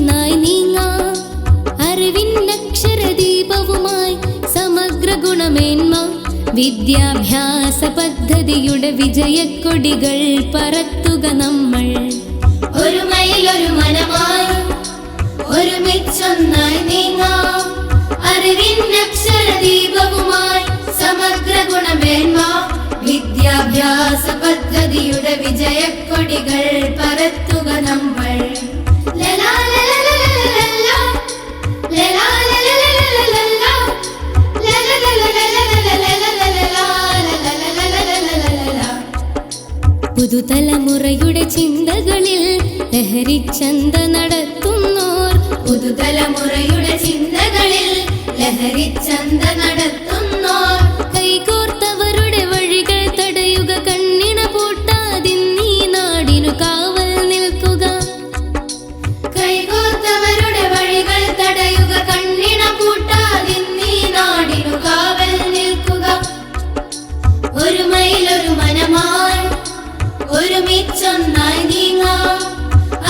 ഒന്നായി നീങ്ങാം. അറിവിൻ അക്ഷരദീപവുമായി സമഗ്ര ഗുണമേന്മ. വിദ്യാഭ്യാസ പദ്ധതിയുടെ വിജയക്കൊടികൾ പറത്തുക നമ്മൾ. ഒരുമയിൽ ഒരു മനമായി ഒരുമിച്ചൊന്നായി നീങ്ങാം. അറിവിൻ അക്ഷരദീപവുമായി സമഗ്ര ഗുണമേന്മ. വിദ്യാഭ്യാസ പദ്ധതിയുടെ വിജയക്കൊടികൾ പറത്തുക നമ്മൾ. പുതുതലമുറയുടെ ചിന്തകളിൽ ലഹരി ചന്ത നടത്തുന്നോർ. പുതുതലമുറയുടെ ചിന്തകളിൽ ലഹരി ചന്ത നടത്തുന്നോർ. ഒരുമിച്ചൊന്നായി നീങ്ങാം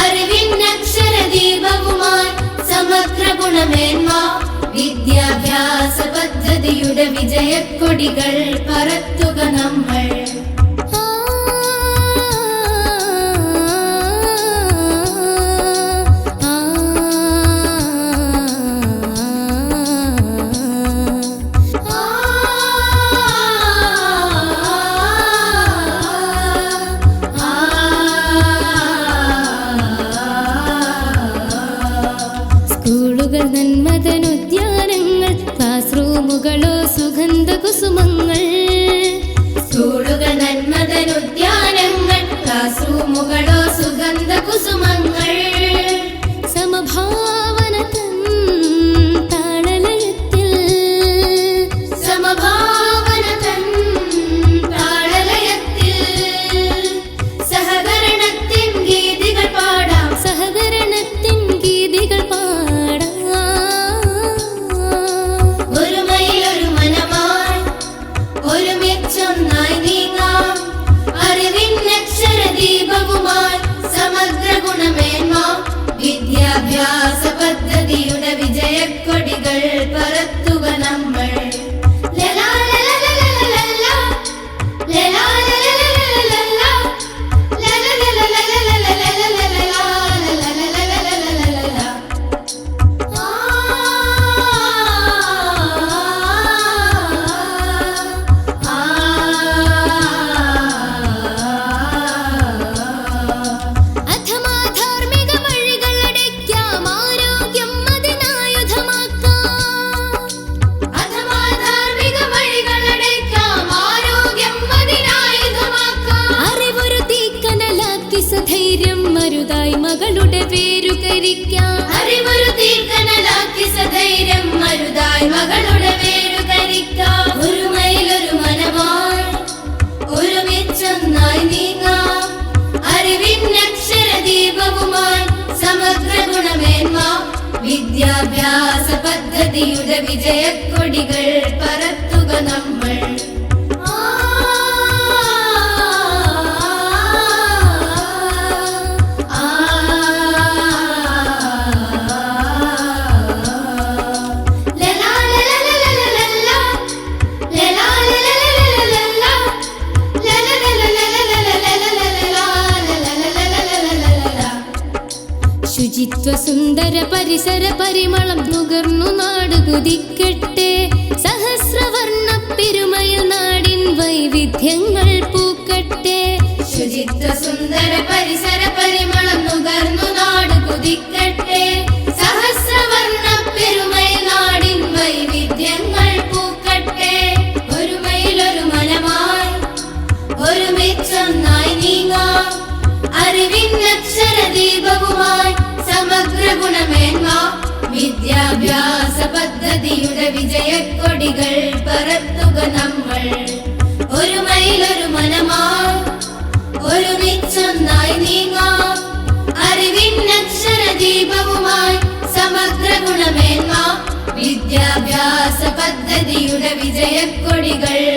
അറിവിന്നക്ഷരദീപവുമായി സമഗ്ര ഗുണമേന്മ. വിദ്യാഭ്യാസ പദ്ധതിയുടെ വിജയക്കൊടികൾ പറത്തുക നമ്മൾ. സ്കൂളുകൾ നന്മതനുദ്യാനങ്ങൾ ക്ലാസ് റൂമുകളോ സുഗന്ധ കുസുമങ്ങൾ. സ്കൂളുകൾ നന്മതനുദ്യാനങ്ങൾ ക്ലാസ് റൂമുകളോ സുഗന്ധ കുസുമങ്ങൾ. സമഭാവന വിദ്യാഭ്യാസ പദ്ധതിയുടെ വിജയക്കൊടികൾ പറത്തുക കരിക്കാം അറിവൊരു തീർക്കനലാക്കി സധൈര്യം മരുതായി മകളുടെ വേരു കരിക്കാം ഒരു മയിലൊരു മനമായി ഒരുമിച്ചൊന്നായി നീങ്ങാം. അറിവിന്നക്ഷരദീപവുമായി സമഗ്ര ഗുണമേന്മ വിദ്യാഭ്യാസ പദ്ധതിയുടെ വിജയക്കൊടികൾ പറത്തുക നമ്മൾ. ശുചിത്വ സുന്ദര പരിസര പരിമളം നുകർന്നു നാട് കുതിക്കട്ടെ. സഹസ്രവർണ പെരുമയിൽ നാടിൻ വൈവിധ്യങ്ങൾ പൂക്കട്ടെ. ശുചിത്വ സുന്ദര പരിസര വിദ്യാഭ്യാസ പദ്ധതിയുടെ വിജയക്കൊടികൾ പറത്തുക നമ്മൾ. ഒരു മയിലൊരു മനമാ ഒരുമിച്ചൊന്നായി നീങ്ങാം. ദീപവുമായി സമഗ്ര ഗുണമേന്മ. വിദ്യാഭ്യാസ പദ്ധതിയുടെ വിജയക്കൊടികൾ